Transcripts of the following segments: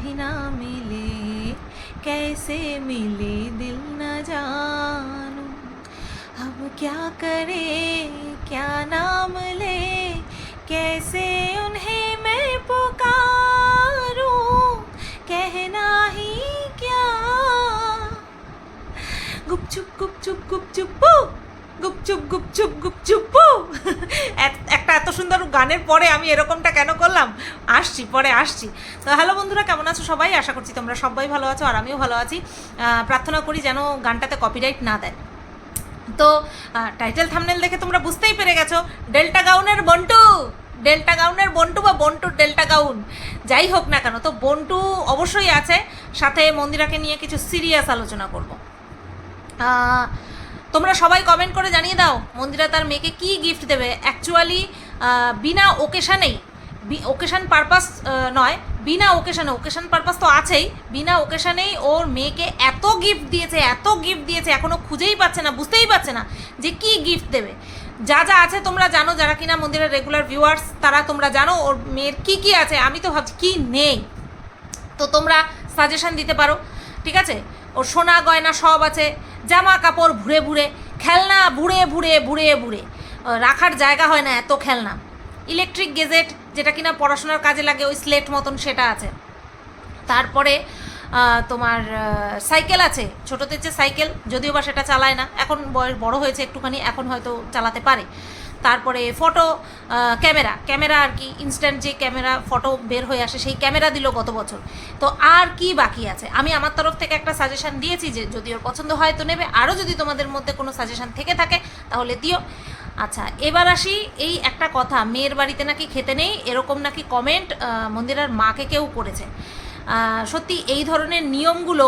भी ना मिले, कैसे मिले दिल न जानू? अब क्या करे, क्या नाम ले? कैसे उन्हें मैं पुकारूं? कहना ही क्या? गुपचुप गुपचुप गुपचुप गुपचुप गुपचुप गुपचुप সুন্দর গানের পরে আমি এরকমটা কেন করলাম? আসছি, পরে আসছি। তো হ্যালো বন্ধুরা, কেমন আছো সবাই? আশা করছি তোমরা সবাই ভালো আছো আর আমিও ভালো আছি। প্রার্থনা করি যেন গানটাতে কপিরাইট না দেয়। তো টাইটেল থামনেল দেখে তোমরা বুঝতেই পেরে গেছো, ডেল্টা গাউনের বন্টু! ডেল্টা গাউনের বন্টু বা বন্টুর ডেল্টা গাউন। যাই হোক না কেন, তো বন্টু অবশ্যই আছে। সাথে মন্দিরাকে নিয়ে কিছু সিরিয়াস আলোচনা করব। তোমরা সবাই কমেন্ট করে জানিয়ে দাও, মন্দিরা তার মেয়েকে কি গিফট দেবে? অ্যাকচুয়ালি বিনা ওকেশানেই ওকেশান পারপাস নয়, বিনা ওকেশানে ওকেশান পারপাস তো আছেই, বিনা ওকেশানেই ওর মেয়েকে এত গিফট দিয়েছে, এত গিফট দিয়েছে এখনও খুঁজেই পাচ্ছে না, বুঝতেই পারছে না যে কি গিফট দেবে। যা যা আছে তোমরা জানো, যারা কিনা মন্দিরের রেগুলার ভিউয়ার্স তারা তোমরা জানো ওর মেয়ের কি কি আছে, আমি তো ভাবছি কি নেই। তো তোমরা সাজেশন দিতে পারো, ঠিক আছে? ওর সোনা গয়না সব আছে জামা কাপড় ভুড়ে ভুড়ে খেলনা বুড়ে বুড়ে বুড়ে আহ, রাখার জায়গা হয় না এত খেলনা। ইলেকট্রিক গেজেট যেটা কিনা পড়াশোনার কাজে লাগে ওই স্লেট মতন সেটা আছে। তারপরে তোমার সাইকেল আছে। ছোটোতে যে সাইকেল যদিও বা সেটা চালায় না এখন বয়স বড় হয়েছে একটুখানি এখন হয়তো চালাতে পারে। তারপরে ফটো ক্যামেরা ক্যামেরা আর কি ইনস্ট্যান্ট যে ক্যামেরা ফটো বের হয়ে আসে সেই ক্যামেরা দিল গত বছর। তো আর কি বাকি আছে? আমি আমার তরফ থেকে একটা সাজেশন দিয়েছি যে যদি ওর পছন্দ হয় তো নেবে, আরও যদি তোমাদের মধ্যে কোনো সাজেশন থেকে থাকে তাহলে দিও। আচ্ছা এবার আসি এই একটা কথা, মেয়ের বাড়িতে নাকি খেতে নেই, এরকম নাকি কমেন্ট মন্দিরার মাকে কেউ করেছে। সত্যি এই ধরনের নিয়মগুলো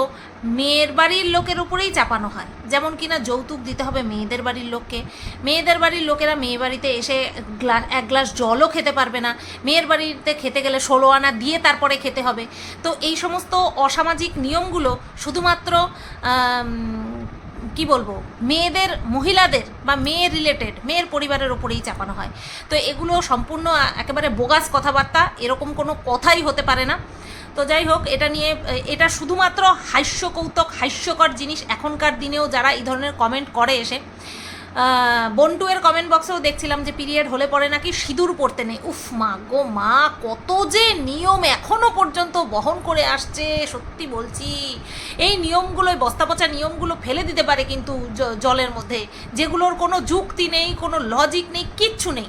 মেয়ের বাড়ির লোকের উপরেই চাপানো হয়। যেমন কিনা যৌতুক দিতে হবে মেয়েদের বাড়ির লোককে। মেয়েদের বাড়ির লোকেরা মেয়ে বাড়িতে এসে এক গ্লাস জলও খেতে পারবে না। মেয়ের বাড়িতে খেতে গেলে ষোলো আনা দিয়ে তারপরে খেতে হবে। তো এই সমস্ত অসামাজিক নিয়মগুলো শুধুমাত্র কি বলব, মেয়েদের, মহিলাদের বা মেয়ের রিলেটেড মেয়ের পরিবারের ওপরেই চাপানো হয়। তো এগুলো সম্পূর্ণ একেবারে বোগাস কথাবার্তা, এরকম কোনো কথাই হতে পারে না। তো যাই হোক, এটা নিয়ে, এটা শুধুমাত্র হাস্য কৌতুক হাস্যকর জিনিস এখনকার দিনেও যারা এই ধরনের কমেন্ট করে এসে বন্টুয়ের কমেন্ট বক্সেও দেখছিলাম যে পিরিয়ড হলে পরে নাকি সিঁদুর পড়তে নেই। উফ মা গো মা, কত যে নিয়ম এখনও পর্যন্ত বহন করে আসছে, সত্যি বলছি। এই নিয়মগুলো বস্তা পচা নিয়মগুলো ফেলে দিতে পারে কিন্তু জলের মধ্যে, যেগুলোর কোনো যুক্তি নেই, কোনো লজিক নেই, কিচ্ছু নেই।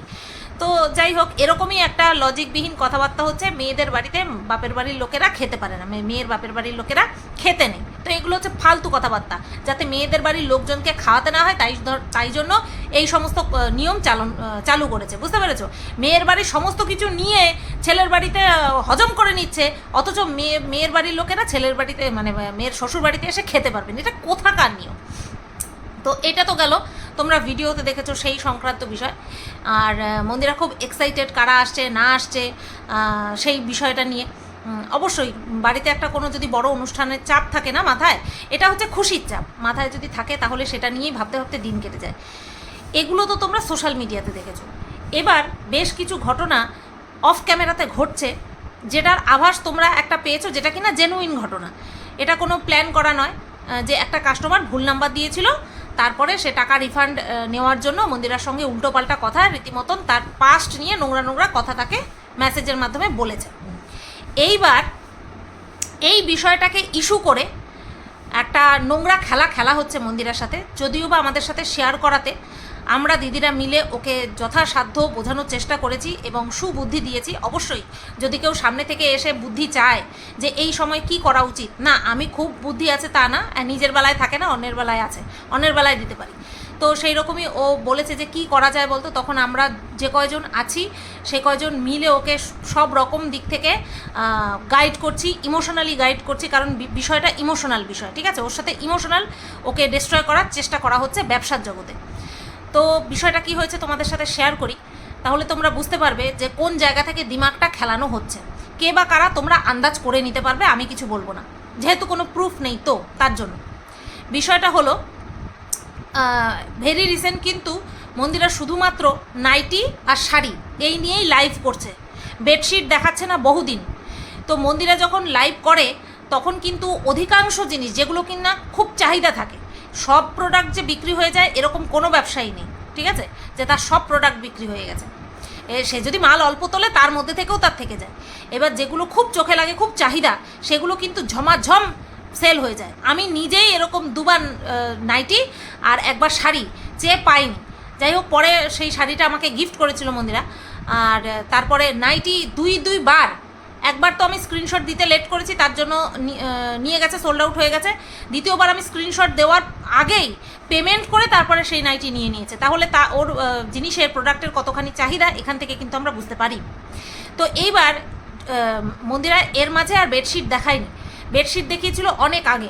তো যাই হোক, এরকমই একটা লজিকবিহীন কথাবার্তা হচ্ছে, মেয়েদের বাড়িতে বাপের বাড়ির লোকেরা খেতে পারে না মেয়ের বাপের বাড়ির লোকেরা খেতে নেই। তো এগুলো হচ্ছে ফালতু কথাবার্তা, যাতে মেয়েদের বাড়ির লোকজনকে খাওয়াতে না হয়, তাই তাই জন্য এই সমস্ত নিয়ম চালন চালু করেছে, বুঝতে পেরেছ? মেয়ের বাড়ির সমস্ত কিছু নিয়ে ছেলের বাড়িতে হজম করে নিচ্ছে, অথচ মেয়ে মেয়ের বাড়ির লোকেরা ছেলের বাড়িতে মানে মেয়ের শ্বশুর বাড়িতে এসে খেতে পারবেন এটা কোথাকার নিয়ম? তো এটা তো গেল। তোমরা ভিডিওতে দেখেছ সেই সংক্রান্ত বিষয়। আর মন্দিরা খুব এক্সাইটেড কারা আসছে, না আসছে সেই বিষয়টা নিয়ে। অবশ্যই বাড়িতে একটা কোনো যদি বড় অনুষ্ঠানের চাপ থাকে না মাথায়, এটা হচ্ছে খুশির চাপ। মাথায় যদি থাকে তাহলে সেটা নিয়েই ভাবতে ভাবতে দিন কেটে যায়। এগুলো তো তোমরা সোশ্যাল মিডিয়াতে দেখেছ। এবার বেশ কিছু ঘটনা অফ ক্যামেরাতে ঘটছে, যেটার আভাস তোমরা একটা পেয়েছ, যেটা কিনা জেনুইন ঘটনা। এটা কোনো প্ল্যান করা নয় যে একটা কাস্টমার ভুল নাম্বার দিয়েছিল তারপরে সে টাকা রিফান্ড নেওয়ার জন্য মন্দিরার সঙ্গে উল্টোপাল্টা কথা রীতিমতন তার পাস্ট নিয়ে নোংরা নোংরা কথা তাকে মেসেজের মাধ্যমে বলেছে। এইবার এই বিষয়টাকে ইস্যু করে একটা নোংরা খেলা খেলা হচ্ছে মন্দিরার সাথে, যদিও বা আমাদের সাথে শেয়ার করাতে আমরা দিদিরা মিলে ওকে যথাসাধ্য বোঝানোর চেষ্টা করেছি এবং সুবুদ্ধি দিয়েছি। অবশ্যই যদি কেউ সামনে থেকে এসে বুদ্ধি চায় যে এই সময় কি করা উচিত, না, আমি খুব বুদ্ধি আছে তা না নিজের বেলায় থাকে না, অন্যের বেলায় আছে, অন্যের বেলায় দিতে পারি। তো সেই রকমই ও বলেছে যে কি করা যায় বলতো, তখন আমরা যে কয়জন আছি, সে কয়জন মিলে ওকে সব রকম দিক থেকে গাইড করছি ইমোশনালি গাইড করছি, কারণ বিষয়টা ইমোশনাল বিষয়, ঠিক আছে? ওর সাথে ইমোশনাল ওকে ডিস্ট্রয় করার চেষ্টা করা হচ্ছে ব্যবসার জগতে। তো বিষয়টা কি হয়েছে তোমাদের সাথে শেয়ার করি। তাহলে তোমরা বুঝতে পারবে যে কোন জায়গা থেকে দিমাগটা খেলানো হচ্ছে। কে বা কারা তোমরা আন্দাজ করে নিতে পারবে, আমি কিছু বলব না। যেহেতু কোনো প্রুফ নেই তো, তার জন্য। বিষয়টা হলো ভেরি রিসেন্ট কিন্তু মন্দিরা শুধুমাত্র নাইটি আর শাড়ি এই নিয়েই লাইভ করছে। বেডশিট দেখাচ্ছে না বহুদিন। তো মন্দিরা যখন লাইভ করে, তখন কিন্তু অধিকাংশ জিনিস, যেগুলো কিনা খুব চাহিদা থাকে সব প্রোডাক্ট যে বিক্রি হয়ে যায়, এরকম কোনো ব্যবসায়ী নেই, ঠিক আছে? যে তার সব প্রোডাক্ট বিক্রি হয়ে গেছে। সে যদি মাল অল্প তোলে, তার মধ্যে থেকেও তার থেকে যায়। এবার যেগুলো খুব চোখে লাগে, খুব চাহিদা, সেগুলো কিন্তু ঝমাঝম সেল হয়ে যায়। আমি নিজেই এরকম দুবার নাইটি আর একবার শাড়ি চেয়ে পাইনি। যাই হোক, পরে সেই শাড়িটা আমাকে গিফট করেছিল মন্দিরা। আর তারপরে নাইটি দুই, দুইবার একবার তো আমি স্ক্রিনশট দিতে লেট করেছি, তার জন্য নিয়ে গেছে সোল্ড আউট হয়ে গেছে। দ্বিতীয়বার আমি স্ক্রিনশট দেওয়ার আগেই পেমেন্ট করে তারপরে সেই নাইটি নিয়ে নিয়েছে। তাহলে তা ওর জিনিসের প্রোডাক্টের কতখানি চাহিদা, এখান থেকে কিন্তু আমরা বুঝতে পারি। তো এইবার মন্দিরা এর মাঝে আর বেডশিট দেখায়নি। বেডশিট দেখিয়েছিল অনেক আগে।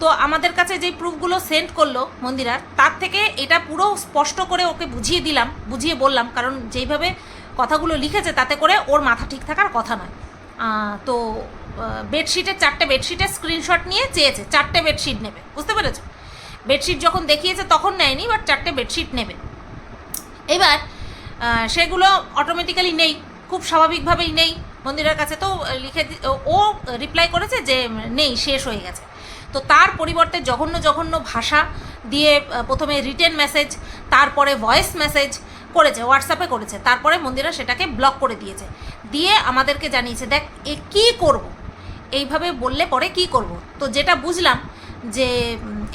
তো আমাদের কাছে যেই প্রুফগুলো সেন্ড করল মন্দিরার, তার থেকে এটা পুরো স্পষ্ট করে ওকে বুঝিয়ে দিলাম, বুঝিয়ে বললাম। কারণ যেইভাবে কথাগুলো লিখেছে, তাতে করে ওর মাথা ঠিক থাকার কথা নয়। তো বেডশিটের চারটে বেডশিটের স্ক্রিনশট নিয়ে চেয়েছে, চারটে বেডশিট নেবে, বুঝতে পেরেছ? বেডশিট যখন দেখিয়েছে তখন নেয়নি বাট চারটে বেডশিট নেবে। এবার সেগুলো অটোমেটিক্যালি নেই, খুব স্বাভাবিকভাবেই নেই, মন্দিরের কাছে তো লিখে ও রিপ্লাই করেছে যে, নেই, শেষ হয়ে গেছে। তো তার পরিবর্তে জঘন্য জঘন্য ভাষা দিয়ে প্রথমে রিটেন মেসেজ তারপরে ভয়েস মেসেজ করেছে হোয়াটসঅ্যাপে করেছে, তারপরে মন্দিরা সেটাকে ব্লক করে দিয়েছে। দিয়ে আমাদেরকে জানিয়েছে, দেখ, এ কী করব? এইভাবে বললে পরে কি করব? তো যেটা বুঝলাম যে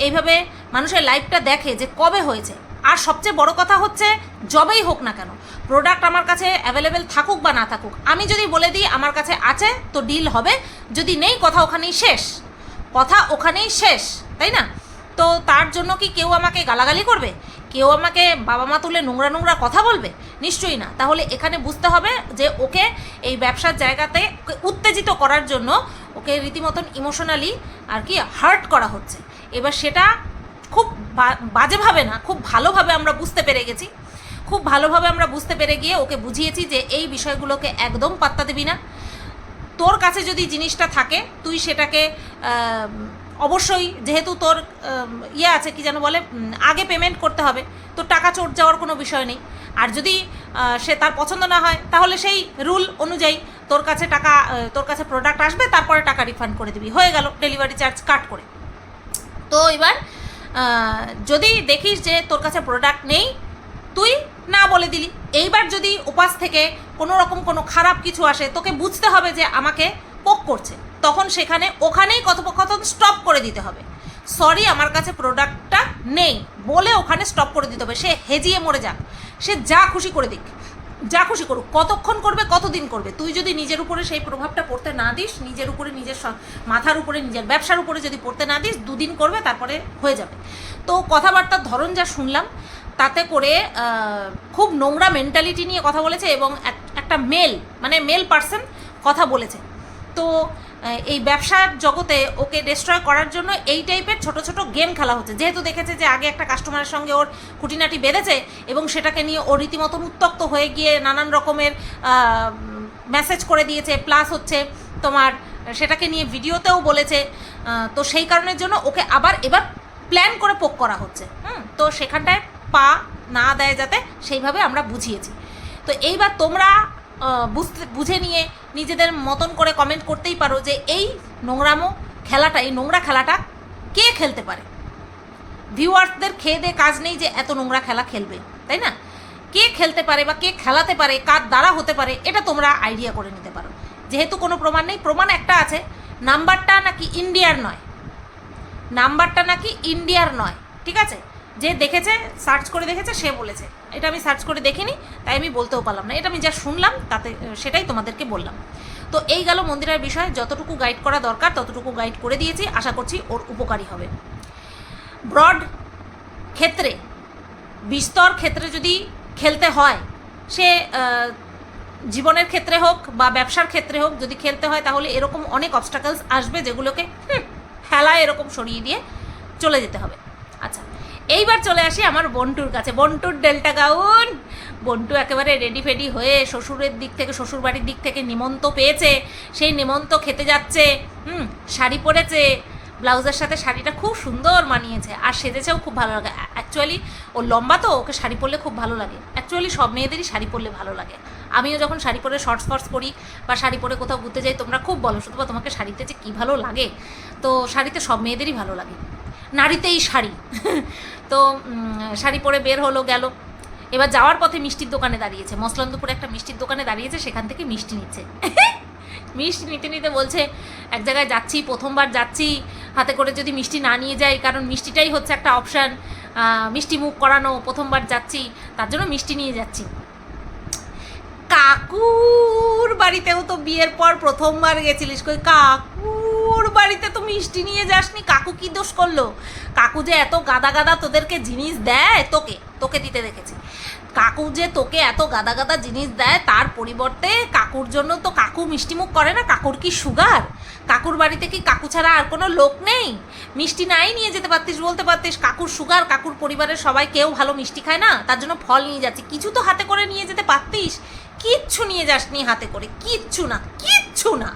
এইভাবে মানুষের লাইফটা দেখে যে কবে হয়েছে। আর সবচেয়ে বড় কথা হচ্ছে জবেই হোক না কেন প্রোডাক্ট আমার কাছে অ্যাভেলেবেল থাকুক বা না থাকুক, আমি যদি বলে দিই আমার কাছে আছে, তো ডিল হবে। যদি নেই, কথা ওখানেই শেষ। কথা ওখানেই শেষ, তাই না? তো তার জন্য কি কেউ আমাকে গালাগালি করবে? কেউ আমাকে বাবা মা তুলে নোংরা নোংরা কথা বলবে? নিশ্চয়ই না। তাহলে এখানে বুঝতে হবে যে ওকে এই ব্যবসার জায়গাতে উত্তেজিত করার জন্য ওকে রীতিমতন ইমোশনালি আর কি হার্ট করা হচ্ছে। এবার সেটা খুব বাজেভাবে না, খুব ভালোভাবে আমরা বুঝতে পেরে গেছি। খুব ভালোভাবে আমরা বুঝতে পেরে গিয়ে ওকে বুঝিয়েছি যে এই বিষয়গুলোকে একদম পাত্তা দিবি না। তোর কাছে যদি জিনিসটা থাকে, তুই সেটাকে অবশ্যই যেহেতু তোর ইয়ে আছে, কি যেন বলে আগে পেমেন্ট করতে হবে তোর টাকা চোট যাওয়ার কোনো বিষয় নেই। আর যদি সে তার পছন্দ না হয়, তাহলে সেই রুল অনুযায়ী তোর কাছে টাকা তোর কাছে প্রোডাক্ট আসবে, তারপরে টাকা রিফান্ড করে দিবি। হয়ে গেল ডেলিভারি চার্জ কাট করে। তো এবার যদি দেখিস যে তোর কাছে প্রোডাক্ট নেই, তুই না বলে দিলি। এইবার যদি উপাস থেকে কোনো রকম কোনো খারাপ কিছু আসে, তোকে বুঝতে হবে যে আমাকে পোক করছে। তখন সেখানে ওখানেই কথোপকথন স্টপ করে দিতে হবে। সরি আমার কাছে প্রোডাক্টটা নেই। বলে ওখানে স্টপ করে দিতে হবে। সে হেজিয়ে মরে যাক। সে যা খুশি করে দিক। যা খুশি করুক। কতক্ষণ করবে, কতদিন করবে? তুই যদি নিজের উপরে সেই প্রভাবটা পড়তে না দিস, নিজের উপরে নিজের মাথার উপরে, নিজের ব্যবসার উপরে যদি পড়তে না দিস, দুদিন করবে, তারপরে হয়ে যাবে। তো কথাবার্তার ধরন যা শুনলাম, তাতে করে খুব নোংরা মেন্টালিটি নিয়ে কথা বলেছে এবং এক- একটা মেল মানে মেল পার্সন কথা বলেছে। তো এই ব্যবসার জগতে ওকে ডিস্ট্রয় করার জন্য এই টাইপের ছোট ছোট গেম খেলা হচ্ছে। যেহেতু দেখেছে যে আগে একটা কাস্টমারের সঙ্গে ওর খুঁটিনাটি বেঁধেছে এবং সেটাকে নিয়ে ও রীতিমতন উত্তক্ত হয়ে গিয়ে নানান রকমের মেসেজ করে দিয়েছে প্লাস হচ্ছে তোমার সেটাকে নিয়ে ভিডিওতেও বলেছে তো সেই কারণের জন্য ওকে আবার এবার প্ল্যান করে পোক করা হচ্ছে। হুম, তো সেখানটায় পা না দেয় যাতে সেইভাবে আমরা বুঝিয়েছি। তো এইবার তোমরা বুঝতে, বুঝে নিয়ে নিজেদের মতন করে কমেন্ট করতেই পারো যে এই নোংরামো খেলাটা, এই নোংরা খেলাটা কে খেলতে পারে? ভিউয়ার্সদের খেয়ে দিয়ে কাজ নেই যে এত নোংরা খেলা খেলবে, তাই না? কে খেলতে পারে বা কে খেলাতে পারে, কার দ্বারা হতে পারে, এটা তোমরা আইডিয়া করে নিতে পারো। যেহেতু কোনো প্রমাণ নেই, প্রমাণ একটা আছে, নাম্বারটা নাকি ইন্ডিয়ার নয়। নাম্বারটা নাকি ইন্ডিয়ার নয়, ঠিক আছে? যে দেখেছে সার্চ করে দেখেছে, সে বলেছে। এটা আমি সার্চ করে দেখিনি, তাই আমি বলতেও পারলাম না। এটা আমি যা শুনলাম, তাতে সেটাই তোমাদেরকে বললাম। তো এই গেল মন্দিরের বিষয়ে, যতটুকু গাইড করা দরকার, ততটুকু গাইড করে দিয়েছি। আশা করছি ওর উপকারী হবে। ব্রড ক্ষেত্রে, বিস্তর ক্ষেত্রে যদি খেলতে হয়, সে জীবনের ক্ষেত্রে হোক বা ব্যবসার ক্ষেত্রে হোক, যদি খেলতে হয়, তাহলে এরকম অনেক অবস্টাকলস আসবে যেগুলোকে হেলায় এরকম সরিয়ে দিয়ে চলে যেতে হবে। আচ্ছা এইবার চলে আসি আমার বন্টুর কাছে। বন্টুর ডেল্টা গাউন। বন্টু একেবারে রেডি ফেডি হয়ে শ্বশুরের দিক থেকে শ্বশুর বাড়ির দিক থেকে নিমন্ত পেয়েছে। সেই নিমন্ত খেতে যাচ্ছে। হুম, শাড়ি পরেছে। ব্লাউজের সাথে শাড়িটা খুব সুন্দর মানিয়েছে। আর সেজেছেও খুব ভালো লাগে। অ্যাকচুয়ালি ও লম্বা তো, ওকে শাড়ি পরলে খুব ভালো লাগে। অ্যাকচুয়ালি সব মেয়েদেরই শাড়ি পরলে ভালো লাগে। আমিও যখন শাড়ি পরে শর্টস ফর্টস করি বা শাড়ি পরে কোথাও ঘুরতে যাই, তোমরা খুব বলো শুধু তোমাকে শাড়িতে যে কী ভালো লাগে? তো শাড়িতে সব মেয়েদেরই ভালো লাগে। নারীতেই শাড়ি। তো শাড়ি পরে বের হলো, গেল। এবার যাওয়ার পথে মিষ্টির দোকানে দাঁড়িয়েছে। মসলন্দপুরে একটা মিষ্টির দোকানে দাঁড়িয়েছে, সেখান থেকে মিষ্টি নিচ্ছে। মিষ্টি নিতে নিতে বলছে, এক জায়গায় যাচ্ছি, প্রথমবার যাচ্ছি। হাতে করে যদি মিষ্টি না নিয়ে যাই, কারণ মিষ্টিটাই হচ্ছে একটা অপশান। মিষ্টি মুখ করানো, প্রথমবার যাচ্ছি, তার জন্য মিষ্টি নিয়ে যাচ্ছি। কাকুর বাড়িতেও তো বিয়ের পর প্রথমবার গেছিলিস কই? কাকুর বাড়িতে তো মিষ্টি নিয়ে যাসনি, কাকু কি দোষ করল? কাকু যে এত গাদা গাদা তোদেরকে জিনিস দেয়, তোকে তোকে দিতে দেখেছি। কাকু যে তোকে এত গাদা গাদা জিনিস দেয়, তার পরিবর্তে কাকুর জন্য তো কাকু মিষ্টিমুখ করে না, কাকুর কি সুগার? কাকুর বাড়িতে কি কাকু ছাড়া আর কোনো লোক নেই? মিষ্টি নাই নিয়ে যেতে পারতিস, বলতে পারতিস, কাকুর সুগার, কাকুর পরিবারের সবাই কেউ ভালো মিষ্টি খায় না, তার জন্য ফল নিয়ে যাচ্ছি। কিছু তো হাতে করে নিয়ে যেতে পারতিস, কিচ্ছু নিয়ে যাসনি হাতে করে, কিচ্ছু না কিচ্ছু না।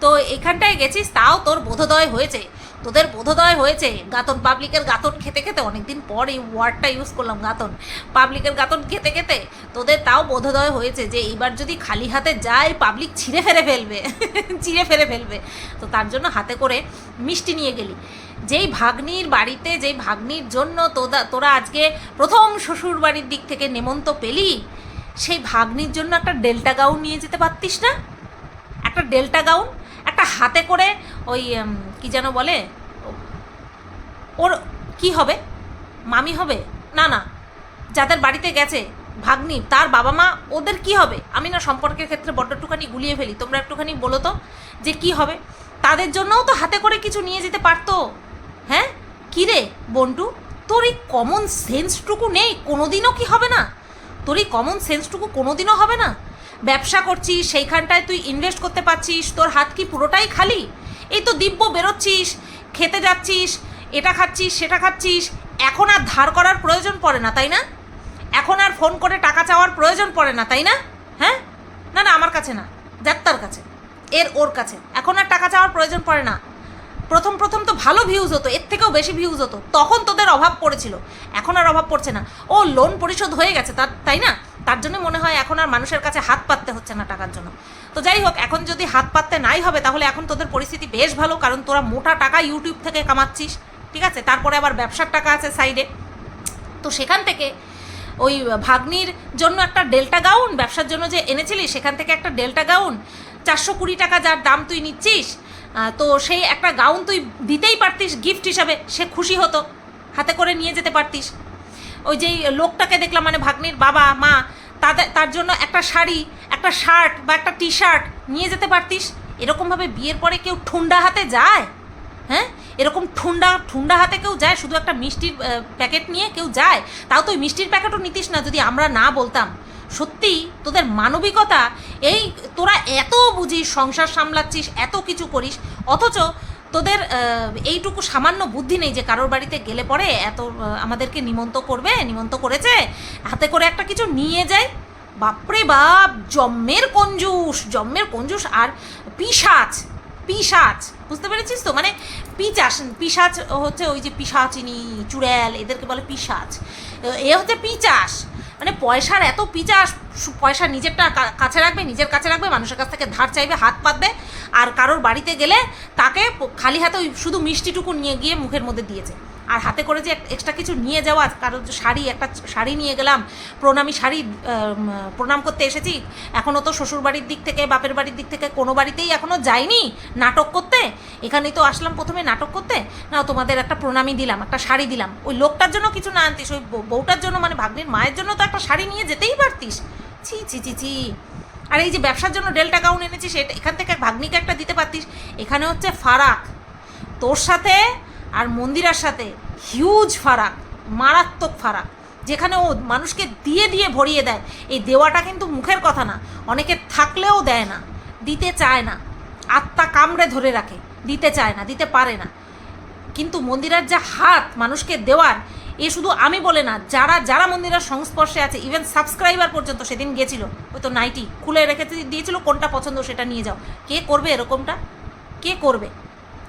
তো এখানটায় গেছিস, তাও তোর বোধোদয় হয়েছে। তোদের বোধোদয় হয়েছে। গাতন পাবলিকের গাতন খেতে খেতে, অনেকদিন পর এই ওয়ার্ডটা ইউজ করলাম গাতন। পাবলিকের গাতন খেতে খেতে, তোদের তাও বোধোদয় হয়েছে যে এইবার যদি খালি হাতে যায় পাবলিক ছিঁড়ে ফেলে ফেলবে। চিড়ে ফেলে ফেলবে। তো তার জন্য হাতে করে মিষ্টি নিয়ে গেলি। যেই ভাগ্নির বাড়িতে, যেই ভাগ্নির জন্য তোদা, তোরা আজকে প্রথম শ্বশুর বাড়ির দিক থেকে নেমন্ত পেলি, সেই ভাগ্নির জন্য একটা ডেল্টা গাউন নিয়ে যেতে পারতিস না? একটা ডেল্টা গাউন? একটা হাতে করে ওই কি যেন বলে? ওর কি হবে? মামি হবে? না না। যাদের বাড়িতে গেছে, ভাগ্নি, তার বাবা মা, ওদের কি হবে? আমি না সম্পর্কের ক্ষেত্রে বড্ড একটুখানি গুলিয়ে ফেলি। তোমরা একটুখানি বলো তো যে কি হবে? তাদের জন্যও তো হাতে করে কিছু নিয়ে যেতে পারতো। হ্যাঁ? কী রে, বন্টু? তোর এই কমন সেন্সটুকু নেই, কোনোদিনও কি হবে না? তোর এই কমন সেন্সটুকু কোনোদিনও হবে না? ব্যবসা করছিস, সেইখানটায় তুই ইনভেস্ট করতে পারছিস, তোর হাত কি পুরোটাই খালি? এই তো দিব্য বেরোচ্ছিস, খেতে যাচ্ছিস, এটা খাচ্ছিস, সেটা খাচ্ছিস, এখন আর ধার করার প্রয়োজন পড়ে না, তাই না? এখন আর ফোন করে টাকা চাওয়ার প্রয়োজন পড়ে না, তাই না? হ্যাঁ? না না, আমার কাছে না যাত্রার কাছে, এর ওর কাছে, এখন আর টাকা চাওয়ার প্রয়োজন পড়ে না। প্রথম প্রথম তো ভালো ভিউজ হতো, এর থেকেও বেশি ভিউজ হতো, তখন তোদের অভাব পড়েছিল, এখন আর অভাব পড়ছে না। ও লোন পরিশোধ হয়ে গেছে, তার, তাই না? তার জন্য মনে হয় এখন আর মানুষের কাছে হাত পাততে হচ্ছে না টাকার জন্য। তো যাই হোক, এখন যদি হাত পাততে নাই হবে, তাহলে এখন তোদের পরিস্থিতি বেশ ভালো, কারণ তোরা মোটা টাকা ইউটিউব থেকে কামাচ্ছিস, ঠিক আছে? তারপরে আবার ব্যবসার টাকা আছে সাইডে তো সেখান থেকে ওই ভাগ্নির জন্য একটা ডেল্টা গাউন ব্যবসার জন্য যে এনেছিলি, সেখান থেকে একটা ডেল্টা গাউন চারশো কুড়ি টাকা যার দাম তুই নিচ্ছিস তো সেই একটা গাউন তুই দিতেই পারতিস গিফট হিসাবে, সে খুশি হতো, হাতে করে নিয়ে যেতে পারতিস। ওই যেই লোকটাকে দেখলাম মানে ভাগ্নির বাবা, মা তাদের, তার জন্য একটা শাড়ি, একটা শার্ট বা একটা টি শার্ট নিয়ে যেতে পারতিস? এরকমভাবে বিয়ের পরে কেউ ঠুন্ডা হাতে যায়? হ্যাঁ? এরকম ঠুন্ডা ঠুন্ডা হাতে কেউ যায়, শুধু একটা মিষ্টির প্যাকেট নিয়ে কেউ যায়? তাও তো ওই মিষ্টির প্যাকেটও নিতিস না, যদি আমরা না বলতাম। সত্যি, তোদের মানবিকতা, এই তোরা এত বুঝিস, সংসার সামলাচ্ছিস, এত কিছু করিস, অথচ তোদের এইটুকু সামান্য বুদ্ধি নেই যে কারোর বাড়িতে গেলে পরে এত আমাদেরকে নিমন্ত করবে, নিমন্ত করেছে, হাতে করে একটা কিছু নিয়ে যায়। বাপরে বাপ, জম্মের কঞ্জুস জম্মের কঞ্জুস আর পিসাচ পিসাচ বুঝতে পেরেছিস তো? মানে পিচাস পিসাচ হচ্ছে ওই যে পিসাচিনি চুড়েল, এদেরকে বলে পিসাচ এ হচ্ছে পিচাস। মানে পয়সার এত পিচাস পয়সা নিজেরটা কাছে রাখবে, নিজের কাছে রাখবে, মানুষের কাছ থেকে ধার চাইবে, হাত পাতবে, আর কারোর বাড়িতে গেলে তাকে খালি হাতে ওই শুধু মিষ্টিটুকু নিয়ে গিয়ে মুখের মধ্যে দিয়েছে। আর হাতে করে যে এক্সট্রা কিছু নিয়ে যাওয়া কারোর শাড়ি, একটা শাড়ি নিয়ে গেলাম, প্রণামী শাড়ি প্রণাম করতে এসেছি এখনও তো শ্বশুর বাড়ির দিক থেকে, বাপের বাড়ির দিক থেকে কোনো বাড়িতেই এখনও যাইনি নাটক করতে। এখানেই তো আসলাম প্রথমে নাটক করতে। না তোমাদের একটা প্রণামী দিলাম, একটা শাড়ি দিলাম। ওই লোকটার জন্য কিছু না আনতিস, ওই বউটার জন্য মানে ভাগ্নির মায়ের জন্য তো একটা শাড়ি নিয়ে যেতেই পারতিস। ছি ছি ছি ছি। আর এই যে ব্যবসার জন্য ডেল্টা গাউন এনেছিস এটা এখান থেকে ভাগ্নিকে একটা দিতে পারতিস। এখানে হচ্ছে ফারাক। তোর সাথে আর মন্দিরার সাথে হিউজ ফারাক, মারাত্মক ফারাক, যেখানে ও মানুষকে দিয়ে দিয়ে ভরিয়ে দেয়। এই দেওয়াটা কিন্তু মুখের কথা না। অনেকে থাকলেও দেয় না, দিতে চায় না। আত্মা কামড়ে ধরে রাখে, দিতে চায় না, দিতে পারে না। কিন্তু মন্দিরার যা হাত মানুষকে দেওয়ার এ শুধু আমি বলে না, যারা যারা মন্দিরের সংস্পর্শে আছে ইভেন সাবস্ক্রাইবার পর্যন্ত সেদিন গেছিল ওই তো নাইটি খুলে রেখে দিয়েছিল, কোনটা পছন্দ সেটা নিয়ে যাও। কে করবে এরকমটা? কে করবে?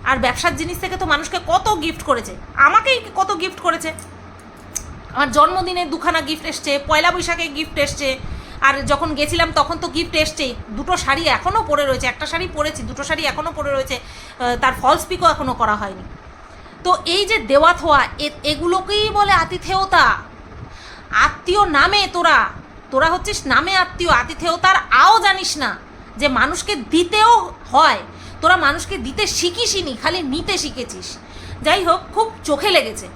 আর ব্যবসার জিনিস থেকে তো মানুষকে কত গিফট করেছে? আমাকেই কত গিফট করেছে? আমার জন্মদিনে দুখানা গিফট এসছে, পয়লা বৈশাখে গিফট এসছে, আর যখন গেছিলাম তখন তো গিফট এসছেই। দুটো শাড়ি এখনও পরে রয়েছে, একটা শাড়ি পরেছি, দুটো শাড়ি এখনও পরে রয়েছে তার ফলস পিকও এখনও করা হয়নি। তো এই যে দেওয়া থোয়া এগুলোকেই বলে আতিথেয়তা। আত্মীয় নামে তোরা তোরা হচ্ছিস নামে আত্মীয়, আতিথেয়তার আও জানিস না যে মানুষকে দিতেও হয়। তোরা মানুষকে দিতে শিখিসনি খালি নিতে শিখেছিস। যাই হোক, খুব চোখে লেগেছে।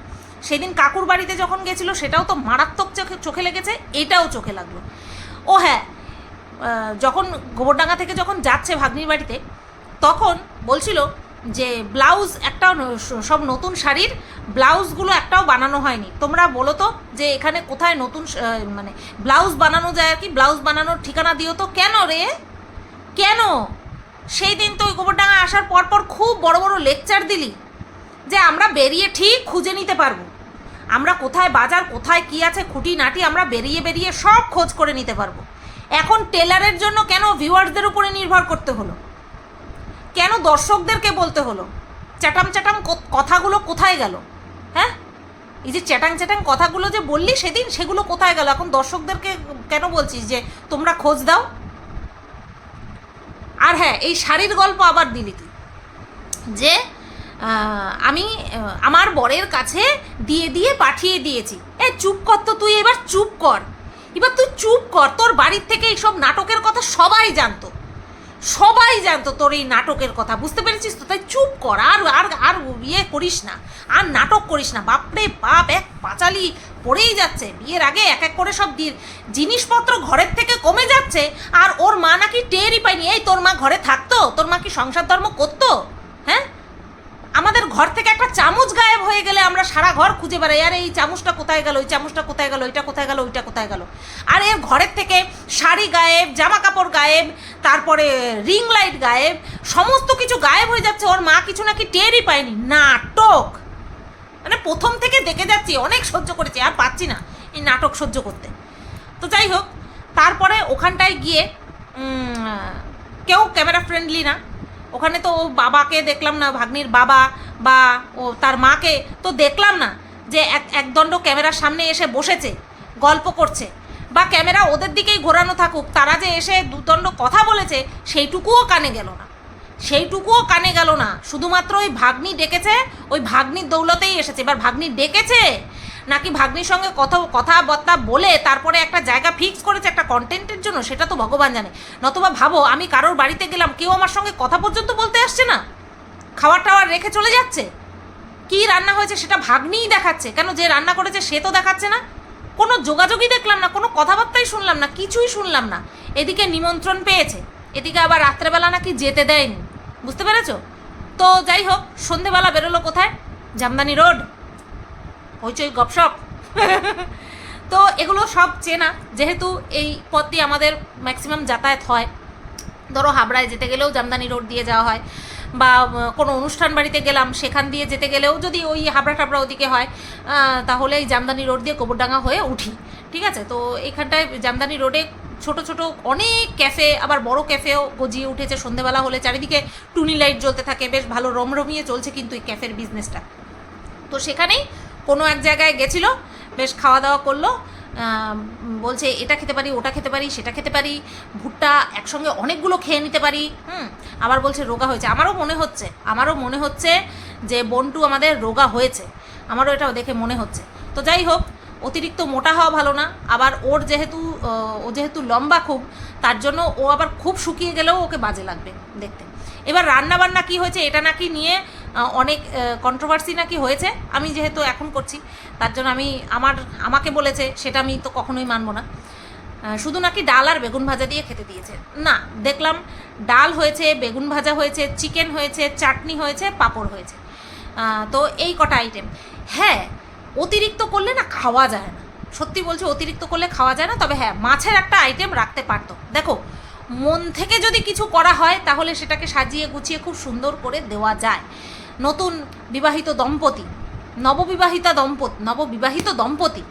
সেদিন কাকুর বাড়িতে যখন গেছিল, সেটাও তো মারাত্মক চোখে চোখে লেগেছে, এটাও চোখে লাগল। ও হ্যাঁ যখন গোবরডাঙ্গা থেকে যখন যাচ্ছে ভাগ্নির বাড়িতে, তখন বলছিল যে ব্লাউজ একটাও সব নতুন শাড়ির ব্লাউজগুলো একটাও বানানো হয়নি। তোমরা বলো তো যে এখানে কোথায় নতুন মানে ব্লাউজ বানানো যায় আর কি? ব্লাউজ বানানোর ঠিকানা দিও তো। কেন রে? কেন? সেই দিন তো ওই গোবরডাঙ্গা আসার পর পর খুব বড় বড় লেকচার দিলি যে আমরা বেরিয়ে ঠিক খুঁজে নিতে পারব। আমরা কোথায় বাজার, কোথায় কি আছে, খুঁটি, নাটি আমরা বেরিয়ে বেরিয়ে সব খোঁজ করে নিতে পারব। এখন টেলারের জন্য কেন ভিউয়ার্সদের উপরে নির্ভর করতে হলো? কেন দর্শকদেরকে বলতে হলো? চ্যাটাম চ্যাটাম কথাগুলো কোথায় গেল? হ্যাঁ? এই যে চ্যাটাং চ্যাটাং কথাগুলো যে বললি সেদিন সেগুলো কোথায় গেল? এখন দর্শকদেরকে কেন বলছিস যে তোমরা খোঁজ দাও? আর হ্যাঁ এই শাড়ির গল্প আবার দিলি তুই। যে আমি আমার বরের কাছে দিয়ে দিয়ে পাঠিয়ে দিয়েছি। এ, চুপ কর তো তুই, এবার চুপ কর। এবার তুই চুপ কর, তোর বাড়ির থেকে এইসব নাটকের কথা সবাই জানতো। সবাই জানতো তোর এই নাটকের কথা, বুঝতে পেরেছিস তো? তাই চুপ কর, আর আর আর বিয়ে করিস না। আর নাটক করিস না। বাপরে বাপ, এক পাঁচালি পড়েই যাচ্ছে। বিয়ের আগে এক এক করে সব জিনিসপত্র ঘরের থেকে কমে যাচ্ছে, আর ওর মা নাকি টেরই পায়নি। এই তোর মা ঘরে থাকতো? তোর মা কি সংসার ধর্ম করতো? হ্যাঁ? আমাদের ঘর থেকে একটা চামচ গায়েব হয়ে গেলে আমরা সারা ঘর খুঁজে বেড়াই, আর, এই চামচটা কোথায় গেল? ওই চামচটা কোথায় গেল? ওইটা কোথায় গেল? ওইটা কোথায় গেল? আর এর ঘরের থেকে শাড়ি গায়েব জামা কাপড় গায়েব, তারপরে রিং লাইট গায়েব, সমস্ত কিছু গায়েব হয়ে যাচ্ছে। ওর মা কিছু নাকি টেরই পায়নি। নাটক! মানে প্রথম থেকে দেখে যাচ্ছি, অনেক সহ্য করেছি, আর পাচ্ছি না এই নাটক সহ্য করতে। তো যাই হোক, তারপরে ওখানটায় গিয়ে কেউ ক্যামেরা ফ্রেন্ডলি না। ওখানে তো ও বাবাকে দেখলাম না, ভাগ্নির বাবা বা ও তার মাকে, তো দেখলাম না যে এক, একদণ্ড ক্যামেরার সামনে এসে বসেছে, গল্প করছে। বা ক্যামেরা ওদের দিকেই ঘোরানো থাকুক, তারা যে এসে দুদণ্ড কথা বলেছে, সেইটুকুও কানে গেল না। সেইটুকুও কানে গেল না, শুধুমাত্র ওই ভাগ্নি ডেকেছে, ওই ভাগ্নির দৌলতেই এসেছে। এবার ভাগ্নি ডেকেছে নাকি ভাগ্নির সঙ্গে কথা কথাবার্তা বলে তারপরে একটা জায়গা ফিক্স করেছে একটা কন্টেন্টের জন্য? সেটা তো ভগবান জানে। নতুবা ভাবো, আমি কারোর বাড়িতে গেলাম, কেউ আমার সঙ্গে কথা পর্যন্ত বলতে আসছে না? খাবার টাওয়ার রেখে চলে যাচ্ছে? কি রান্না হয়েছে সেটা ভাগ্নিই দেখাচ্ছে। কেন যে রান্না করেছে সে তো দেখাচ্ছে না? কোনো যোগাযোগই দেখলাম না, কোনো কথাবার্তাই শুনলাম না, কিছুই শুনলাম না। এদিকে নিমন্ত্রণ পেয়েছে। এদিকে আবার রাত্রেবেলা নাকি যেতে দেয়নি। বুঝতে পেরেছ? তো যাই হোক, সন্ধেবেলা বেরোলো কোথায়? জামদানি রোড। হইচই গপসপ তো এগুলো সব চেনা। যেহেতু এই পথ দিয়ে আমাদের ম্যাক্সিমাম যাতায়াত হয়, ধরো হাবড়ায় যেতে গেলেও জামদানি রোড দিয়ে যাওয়া হয়, বা কোনো অনুষ্ঠান বাড়িতে গেলাম, সেখান দিয়ে যেতে গেলেও যদি ওই হাবড়া টাবড়া ওদিকে হয় তাহলে এই জামদানি রোড দিয়ে গোবরডাঙ্গা হয়ে উঠি, ঠিক আছে? তো এখানটায় জামদানি রোডে ছোট ছোট অনেক ক্যাফে, আবার বড় ক্যাফেও গজিয়ে উঠেছে। সন্ধেবেলা হলে চারিদিকে টুনি লাইট জ্বলতে থাকে, বেশ ভালো রমরমিয়ে চলছে কিন্তু এই ক্যাফের বিজনেসটা তো সেখানেই কোনো এক জায়গায় গেছিল, বেশ খাওয়া দাওয়া করল বলছে এটা খেতে পারি, ওটা খেতে পারি, সেটা খেতে পারি, ভুট্টা একসঙ্গে অনেকগুলো খেয়ে নিতে পারি, হুম, আবার বলছে রোগা হয়েছে। আমারও মনে হচ্ছে, আমারও মনে হচ্ছে যে বন্টু আমাদের রোগা হয়েছে, আমারও এটা দেখে মনে হচ্ছে। তো যাই হোক, অতিরিক্ত মোটা হওয়া ভালো না, আবার ওর যেহেতু, ও যেহেতু লম্বা খুব, তার জন্য ও আবার খুব শুকিয়ে গেলেও ওকে বাজে লাগবে দেখতে। এবার রান্না বান্না কি হয়েছে এটা নাকি নিয়ে অনেক কন্ট্রোভার্সি নাকি হয়েছে, আমি যেহেতু এখন করছি, তার জন্য আমি আমার, আমাকে বলেছে, সেটা আমি তো কখনোই মানবো না। শুধু নাকি ডাল আর বেগুন ভাজা দিয়ে খেতে দিয়েছে। না, দেখলাম ডাল হয়েছে, বেগুন ভাজা হয়েছে, চিকেন হয়েছে, চাটনি হয়েছে, পাঁপড় হয়েছে। তো এই কটা আইটেম হ্যাঁ অতিরিক্ত করলে না খাওয়া যায় না। সত্যি বলছি, অতিরিক্ত করলে খাওয়া যায় না, তবে হ্যাঁ মাছের একটা আইটেম রাখতে পারতো। দেখো মন থেকে যদি কিছু করা হয়, তাহলে সেটাকে সাজিয়ে গুছিয়ে খুব সুন্দর করে দেওয়া যায়। নতুন বিবাহিত দম্পতি, নববিবাহিতা দম্পতি, নববিবাহিত দম্পতি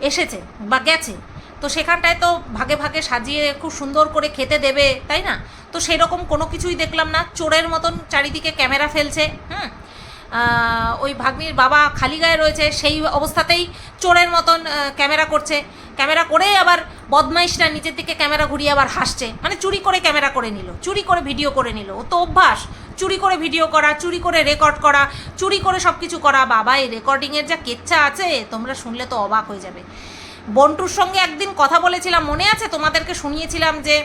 এসেছে বা গেছে, তো সেখানটায় তো ভাগে ভাগে সাজিয়ে খুব সুন্দর করে খেতে দেবে, তাই না? তো সেরকম কোনো কিছুই দেখলাম না। চোরের মতন চারিদিকে ক্যামেরা ফেলছে, হুম? ওই ভাগ্নির বাবা খালি গায়ে রয়েছে, সেই অবস্থাতেই চোরের মতন ক্যামেরা করছে। ক্যামেরা করে আবার বদমাইশটা নিচের দিকে ক্যামেরা ঘুরিয়ে আবার হাসছে। মানে চুরি করে ক্যামেরা করে নিল, চুরি করে ভিডিও করে নিল। ও তো অভ্যাস, চুরি করে ভিডিও করা, চুরি করে রেকর্ড করা, চুরি করে সব কিছু করা। বাবা, এই রেকর্ডিংয়ের যা কেচ্ছা আছে, তোমরা শুনলে তো অবাক হয়ে যাবে। বন্টুর সঙ্গে একদিন কথা বলেছিলাম, মনে আছে? তোমাদেরকে শুনিয়েছিলাম যে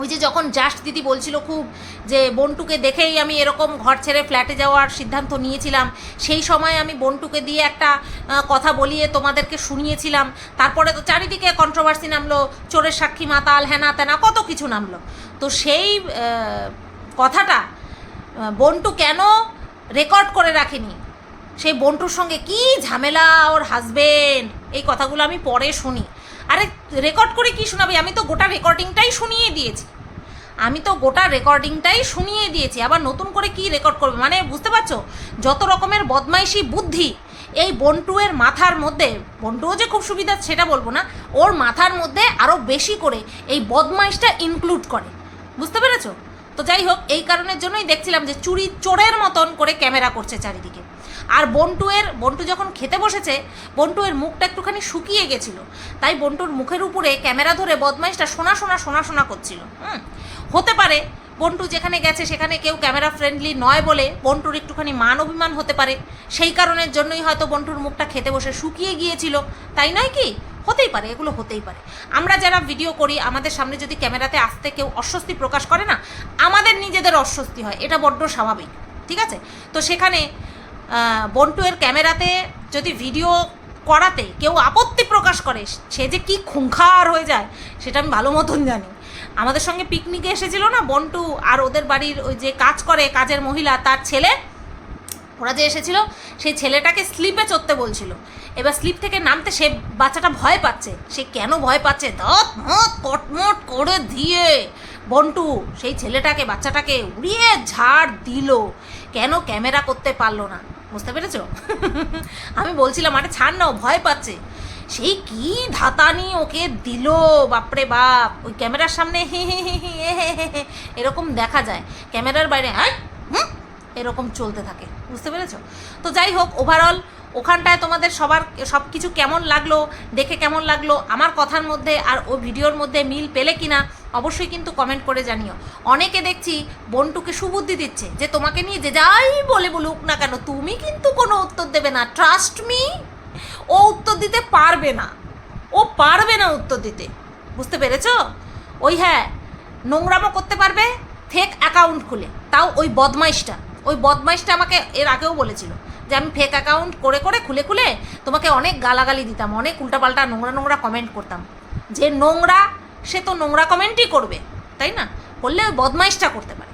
ওই যে যখন জাস্ট দিদি বলছিল খুব যে, বন্টুকে দেখেই আমি এরকম ঘর ছেড়ে ফ্ল্যাটে যাওয়ার সিদ্ধান্ত নিয়েছিলাম, সেই সময় আমি বন্টুকে দিয়ে একটা কথা বলিয়ে তোমাদেরকে শুনিয়েছিলাম। তারপরে তো চারিদিকে কন্ট্রোভার্সি নামলো, চোরের সাক্ষী মাতাল, হেনা তেনা, কত কিছু নামলো। তো সেই কথাটা বন্টু কেন রেকর্ড করে রাখেনি? সেই বন্টুর সঙ্গে কি ঝামেলা ওর হাজবেন্ড এই কথাগুলো আমি পরে শুনি। আরে রেকর্ড করে কি শোনাবি? আমি তো গোটা রেকর্ডিংটাই শুনিয়ে দিয়েছি। আমি তো গোটা রেকর্ডিংটাই শুনিয়ে দিয়েছি। আবার নতুন করে কি রেকর্ড করবে? মানে বুঝতে পারছ? যত রকমের বদমাইশি বুদ্ধি, এই বন্টুয়ের মাথার মধ্যে, বন্টুও যে খুব সুবিধা, সেটা বলব না, ওর মাথার মধ্যে আরও বেশি করে এই বদমাইশটা ইনক্লুড করে। বুঝতে পেরেছ? তো যাই হোক, এই কারণের জন্যই দেখছিলাম যে চুরি চোরের মতন করে ক্যামেরা করছে চারিদিকে। আর বন্টুয়ের, বন্টু যখন খেতে বসেছে, বন্টুয়ের মুখটা একটুখানি শুকিয়ে গেছিল। তাই বন্টুর মুখের উপরে ক্যামেরা ধরে বদমাইশটা শোনা শোনা শোনা শোনা করছিল। হুম, হতে পারে বন্টু যেখানে গেছে সেখানে কেউ ক্যামেরা ফ্রেন্ডলি নয় বলে বন্টুর একটুখানি মান অভিমান হতে পারে। সেই কারণের জন্যই হয়তো বন্টুর মুখটা খেতে বসে শুকিয়ে গিয়েছিল। তাই নয় কি? হতেই পারে, এগুলো হতেই পারে। আমরা যারা ভিডিও করি, আমাদের সামনে যদি ক্যামেরাতে আসতে কেউ অস্বস্তি প্রকাশ করে না, আমাদের নিজেদের অস্বস্তি হয়। এটা বড্ড স্বাভাবিক, ঠিক আছে? তো সেখানে বন্টুয়ের ক্যামেরাতে যদি ভিডিও করাতে কেউ আপত্তি প্রকাশ করে, সে যে কি খুংখার হয়ে যায়, সেটা আমি ভালো মতন জানি। আমাদের সঙ্গে পিকনিকে এসেছিল না বন্টু আর ওদের বাড়ির ওই যে কাজ করে, কাজের মহিলা, তার ছেলে? ওরা যে এসেছিল, সেই ছেলেটাকে স্লিপে চড়তে বলছিল। এবার স্লিপ থেকে নামতে সে বাচ্চাটা ভয় পাচ্ছে। সে কেন ভয় পাচ্ছে? দত মত কটমট করে দিয়ে বন্টু সেই ছেলেটাকে, বাচ্চাটাকে উড়িয়ে ঝাড় দিল। কেন ক্যামেরা করতে পারল না? বুঝতে পেরেছ? আমি বলছিলাম, আরে ছাড় না ভয় পাচ্ছে। সেই কি ধাতানি ওকে দিল, বাপরে বাপ। ওই ক্যামেরার সামনে হে হে হে হে হে হে হে এরকম দেখা যায়। ক্যামেরার বাইরে হ্যাঁ হুম? এরকম চলতে থাকে। বুঝতে পেরেছ? তো যাই হোক ওভারঅল ওখানটায় তোমাদের সবার সব কিছু কেমন লাগল, দেখে কেমন লাগল, আমার কথার মধ্যে আর ও ভিডিওর মধ্যে মিল পেলে কিনা অবশ্যই কিন্তু কমেন্ট করে জানিও। অনেকে দেখছি বন্টুকে সুবুদ্ধি দিচ্ছে যে তোমাকে নিয়ে যে যাই বলে বলুক না কেন, তুমি কিন্তু কোনো উত্তর দেবে না। ট্রাস্ট মি ও উত্তর দিতে পারবে না। ও পারবে না উত্তর দিতে। বুঝতে পেরেছ? ওই হ্যাঁ নোংরামো করতে পারবে ফেক অ্যাকাউন্ট খুলে। তাও ওই বদমাইশটা। ওই বদমাইশটা আমাকে এর আগেও বলেছিল যে আমি ফেক অ্যাকাউন্ট করে করে খুলে খুলে তোমাকে অনেক গালাগালি দিতাম, অনেক উল্টাপাল্টা নোংরা নোংরা কমেন্ট করতাম। যে নোংরা সে তো নোংরা কমেন্টই করবে, তাই না? করলে বদমাইশটা করতে পারে।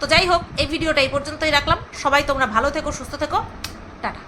তো যাই হোক, এই ভিডিওটা এই পর্যন্তই রাখলাম। সবাই তোমরা ভালো থেকো, সুস্থ থেকো। টাটা।